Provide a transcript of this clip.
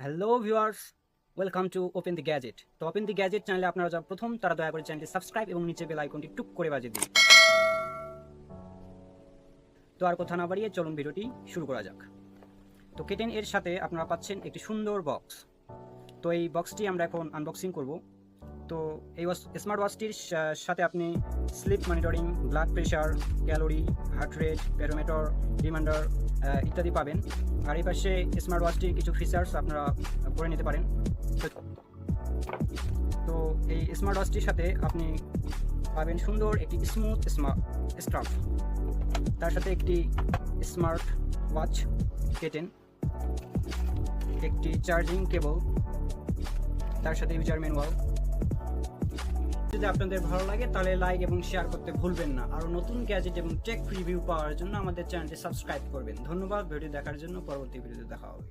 Hello viewers welcome to open the gadget তো open the gadget চ্যানেলে আপনারা যারা প্রথম, তারা দয়া করে চ্যানেলটি সাবস্ক্রাইব এবং নিচে বেল আইকনটি টুক করে বাজিয়ে দিন। তো আর কথা না বাড়িয়ে চলুন ভিডিওটি শুরু করা যাক। তো কেটেন এর সাথে আপনারা পাচ্ছেন একটি সুন্দর বক্স তো এই বক্সটি আমরা এখন আনবক্সিং করব। তো এই স্মার্ট ওয়াচটির সাথে আপনি sleep monitoring blood pressure calorie heart rate parameter reminder ইত্যাদি পাবেন। আর এই পাশে স্মার্ট ওয়াচটির কিছু ফিচার্স আপনারা করে নিতে পারেন। তো- এই স্মার্ট ওয়াচটির সাথে আপনি পাবেন সুন্দর একটি স্মুথ স্মার্ট স্ট্রাপ তার সাথে একটি স্মার্ট ওয়াচ কেটেন একটি চার্জিং কেবল তার সাথে ইউজার ম্যানুয়াল যদি আপনাদের ভালো লাগে, তাহলে লাইক এবং শেয়ার করতে ভুলবেন না। আরও নতুন গ্যাজেট এবং টেক রিভিউ পাওয়ার জন্য আমাদের চ্যানেলটি সাবস্ক্রাইব করবেন। ধন্যবাদ, ভিডিও দেখার জন্য পরবর্তী ভিডিওতে দেখা হবে।